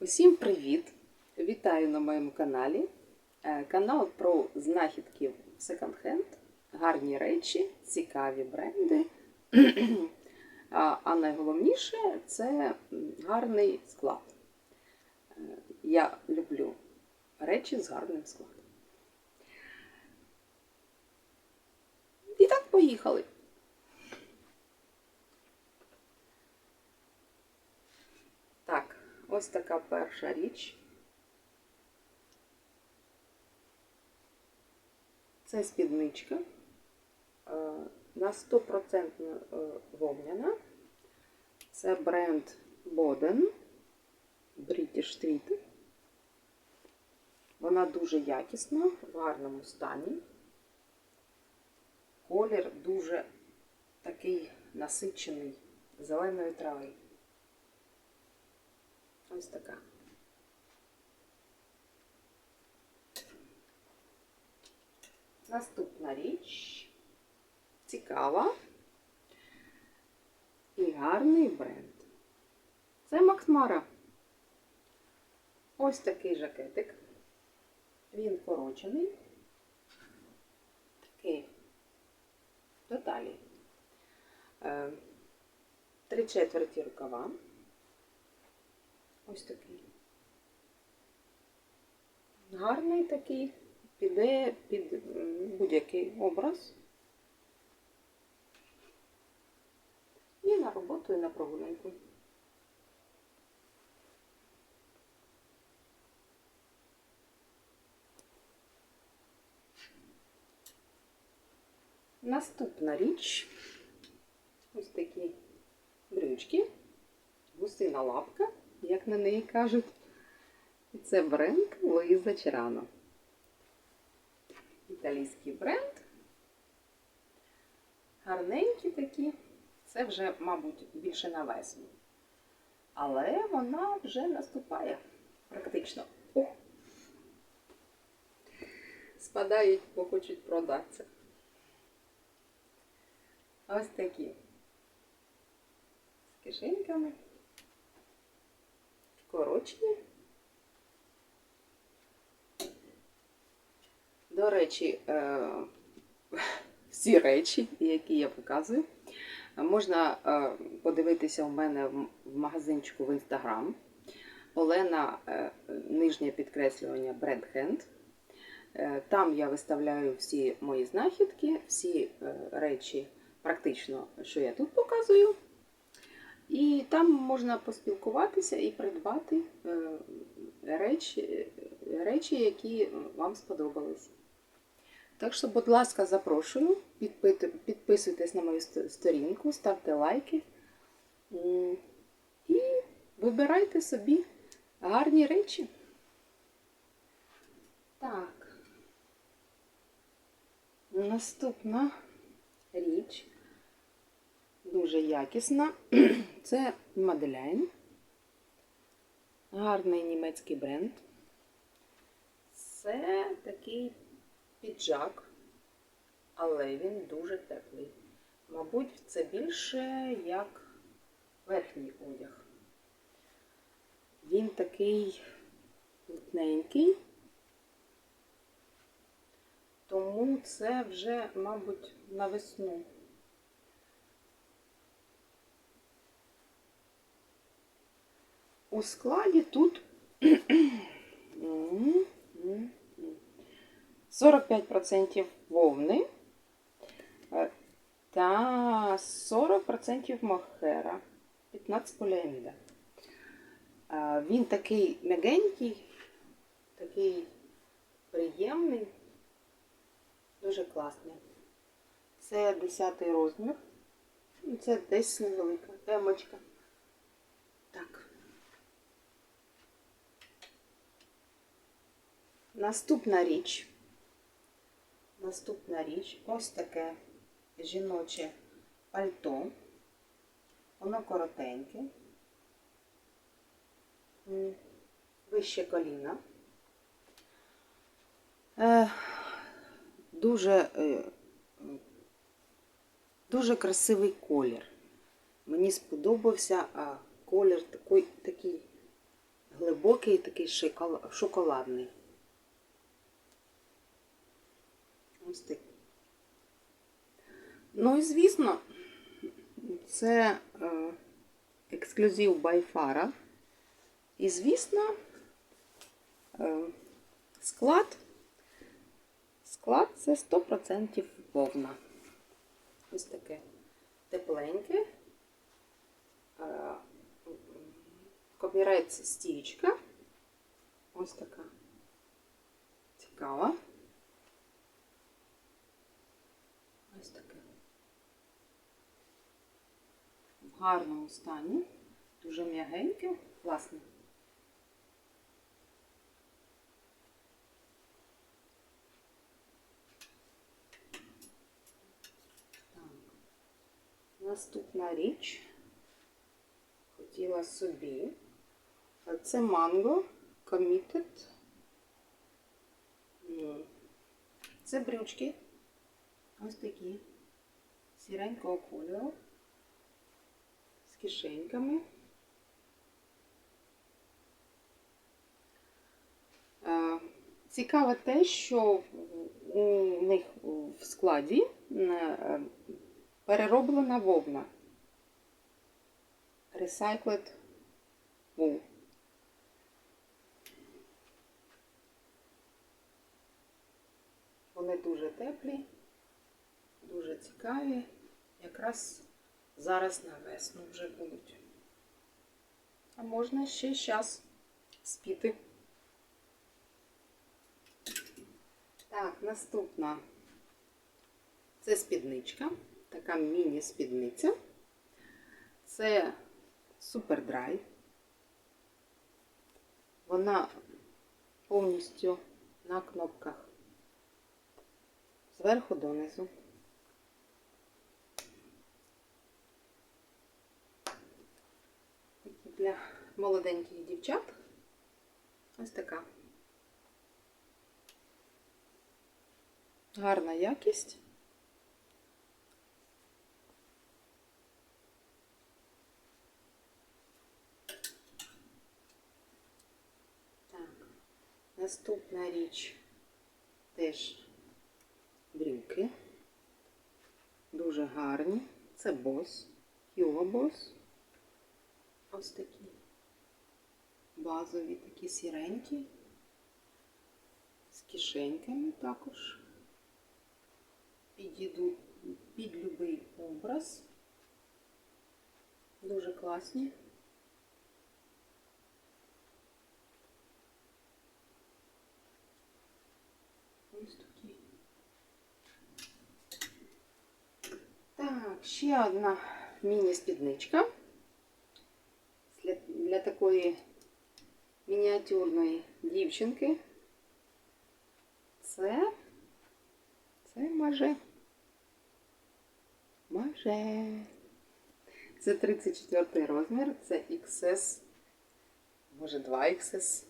Усім привіт! Вітаю на моєму каналі. Е, Канал про знахідки в секонд-хенд, гарні речі, цікаві бренди. А найголовніше це гарний склад. Е, Я люблю речі з гарним складом. І так, поїхали. Так, ось така перша річ. Це спідничка. е, На 100% е, вовняна. Це бренд Boden British Street. Вона дуже якісна, в гарному стані. Колір дуже такий насичений зеленої трави. Ось така. Наступна річ цікава і гарний бренд. Це Макс Мара. Ось такий жакетик. Він корочений. Такий до. Е, Три четверті рукава. Ось такий. Гарний такий, піде під будь-який образ. І на роботу, і на прогулянку. Наступна річ. Ось такі брючки. Гусина лапка, на неї кажуть. І це бренд Луїза Черано. Італійський бренд. Гарненькі такі. Це вже, мабуть, більше на весну. Але вона вже наступає практично. О! Спадають, бо хочуть продатися. Ось такі. З кишеньками. Вкорочені. До речі, е, всі речі, які я показую, можна е, подивитися у мене в магазинчику в інстаграм. Олена е, нижнє підкреслювання. Е, Там я виставляю всі мої знахідки, всі речі, практично, що я тут показую. І там можна поспілкуватися і придбати е, речі, речі, які вам сподобались. Так що, будь ласка, запрошую, підписуйтесь на мою сторінку, ставте лайки і вибирайте собі гарні речі. Так. Наступна річ дуже якісна. Це Маделяйн. Гарний німецький бренд. Це такий піджак, але він дуже теплий. Мабуть, це більше як верхній одяг. Він такий плотненький, тому це вже, мабуть, на весну. У складі тут 45% вовни е, та 40% мохера, 15 поліаміда. Е, Він такий м'ягенький, такий приємний, дуже класний. Це 10 розмір. Це десь невелика темочка. Так. Наступна річ. Наступна річ ось таке жіноче пальто. Воно коротеньке. Вище коліна. Е, Дуже, е, дуже красивий колір. Мені сподобався колір такий, такий глибокий, такий шоколадний. Ось такий. Ну і звісно, це е, ексклюзив Байфара. І звісно, е, склад. Склад це 100% вовна. Ось таке тепленьке. Е, Комірець стічка. Ось така. Цікава. Ось таке. В гарному стані. Дуже м'ягеньке. Класне. Наступна річ. Хотіла собі. Це манго Committed. Це брючки. Ось такі. Сіренького кольору. З кишеньками. Е, Цікаве те, що у них в складі е, перероблена вовна. Recycled wool. Вони дуже теплі, дуже цікаві. Якраз зараз на весну вже будуть. А можна ще час спіти. Так, наступна. Це спідничка, така міні-спідниця. Це супердрай. Вона повністю на кнопках. Зверху донизу. Такі для молоденьких дівчат. Ось така. Гарна якість. Наступна річ теж брюки. Дуже гарні. Це бос. Hugo Boss. Ось такі. Базові такі сіренькі. З кишеньками також. Підійдуть під любий образ. Дуже класні. Ось такі. Так, ще одна міні-спідничка. Для, для такої мініатюрної дівчинки. Це, це маже. Маже. Це 34 розмір, це XS, може 2XS.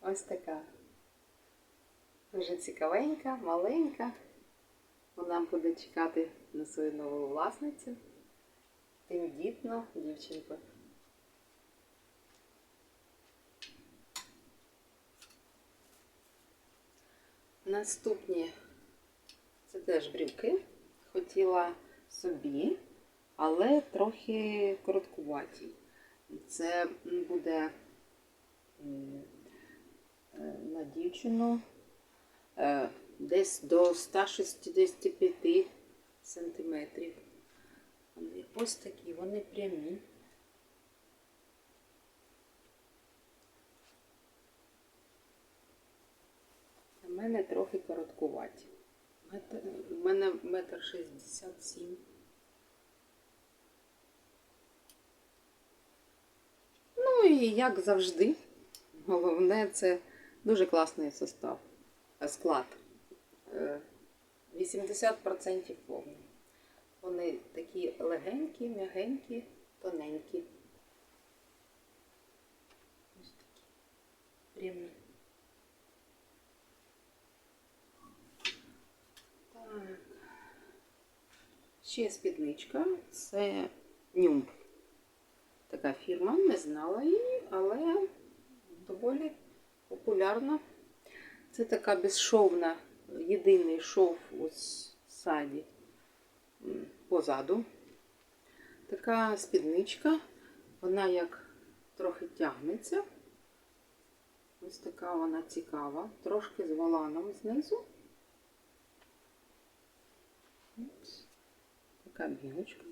Ось така. Дуже цікавенька, маленька. Вона буде чекати на свою нову власницю. Тендітну дівчинку. Наступні це теж брюки. Хотіла собі, але трохи короткуваті. Це буде е, на дівчину е, десь до 165 сантиметрів. Ось такі, вони прямі. У мене трохи короткуваті. У мене метр шістдесят сім. Ну і як завжди, головне це дуже класний состав. Е, Склад. Е, 80% вовни. Вони такі легенькі, м'ягенькі, тоненькі. Ось такі. Прямі. Ще спідничка. Це нюмб. така фірма, не знала її, але доволі популярна. Це така безшовна, єдиний шов ось ззаді, м, позаду. Така спідничка, вона як трохи тягнеться. Ось така вона цікава, трошки з воланом знизу. Ось. Така білочка.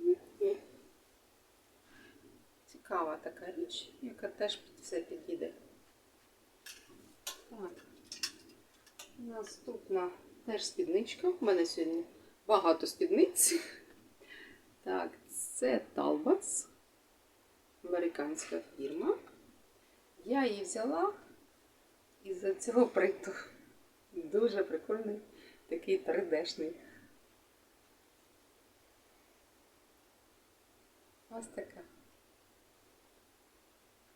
Цікава така річ, яка теж під все підійде. Так. Наступна теж спідничка. У мене сьогодні багато спідниць. Так, це Talbots, американська фірма. Я її взяла із-за цього принту. Дуже прикольний, такий 3D-шний. Ось така.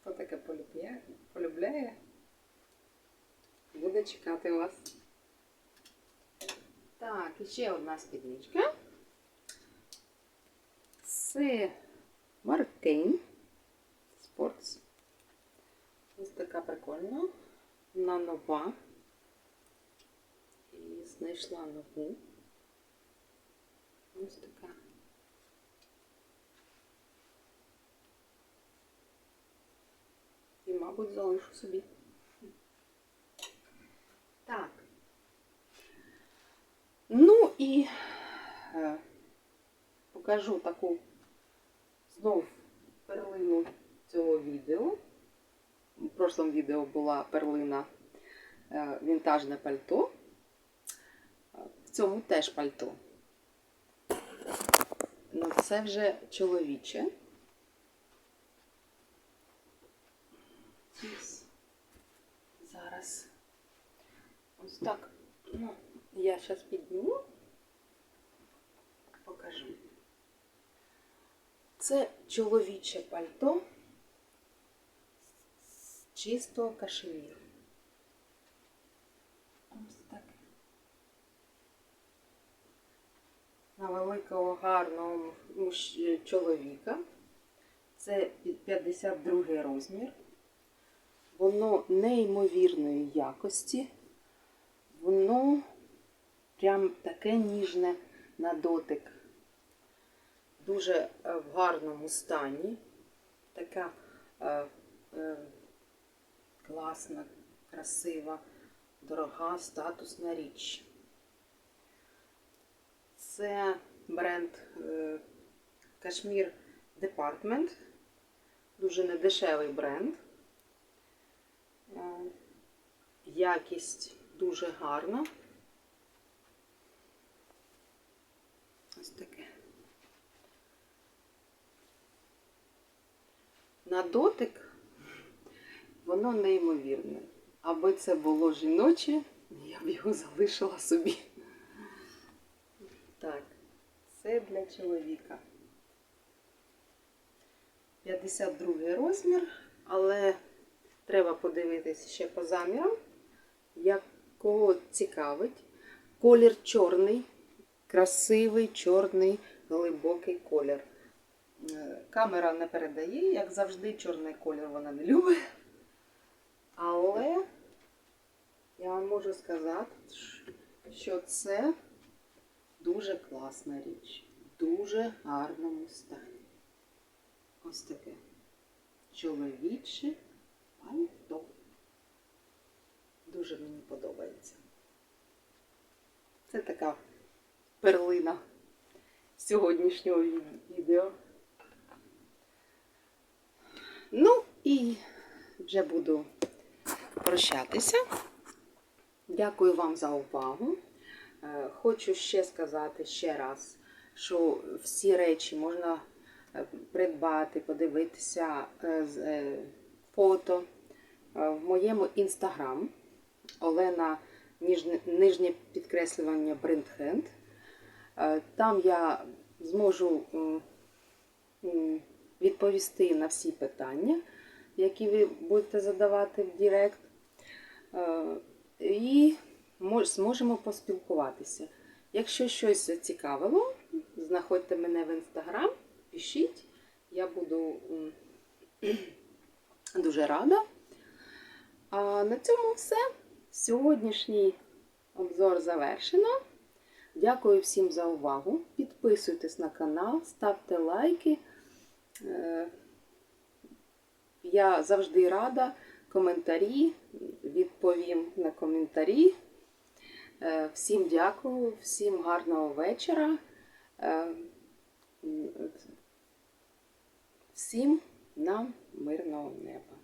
Хто таке полюбляє, полюбляє, буде чекати вас. Так, і ще одна спідничка. Це Маркейн Sports. Ось така прикольна. Вона нова. І знайшла нову. Ось така. І, мабуть, залишу собі. Так. Ну і е, покажу таку знов перлину цього відео. В прошлому відео була перлина е, вінтажне пальто. В цьому теж пальто. Ну, це вже чоловіче. Зараз. Ось так. Ну, я зараз підніму. Покажу. Це чоловіче пальто з чистого кашеміру. Ось так. На великого гарного чоловіка. Це 52 розмір. Воно неймовірної якості. Воно прям таке ніжне на дотик. Дуже е, в гарному стані. Така е, е, класна, красива, дорога, статусна річ. Це бренд е, Кашмір Department. Дуже недешевий бренд. Е, Якість дуже гарна. Ось таке. На дотик воно неймовірне. Аби це було жіноче, я б його залишила собі. Так, це для чоловіка. 52 розмір, але треба подивитися ще по замірам, як кого цікавить. Колір чорний, красивий, чорний, глибокий колір. Е, Камера не передає, як завжди, чорний колір вона не любить. Але я вам можу сказати, що це дуже класна річ. В дуже гарному стані. Ось таке чоловіче пальто. Дуже мені подобається. Це така перлина сьогоднішнього відео. Ну і вже буду прощатися. Дякую вам за увагу. Е, Хочу ще сказати ще раз, що всі речі можна е, придбати, подивитися е, фото в моєму інстаграм Олена нижнє підкреслювання Брендхенд. Е, Там я зможу відповісти на всі питання, які ви будете задавати в Директ. Е, І зможемо поспілкуватися. Якщо щось зацікавило, знаходьте мене в інстаграм, пишіть, я буду Дуже рада. А на цьому все. Сьогоднішній обзор завершено. Дякую всім за увагу. Підписуйтесь на канал, ставте лайки. Е, Я завжди рада. Коментарі, відповім на коментарі. Е, Всім дякую, всім гарного вечора. Е, Всім нам мирного неба.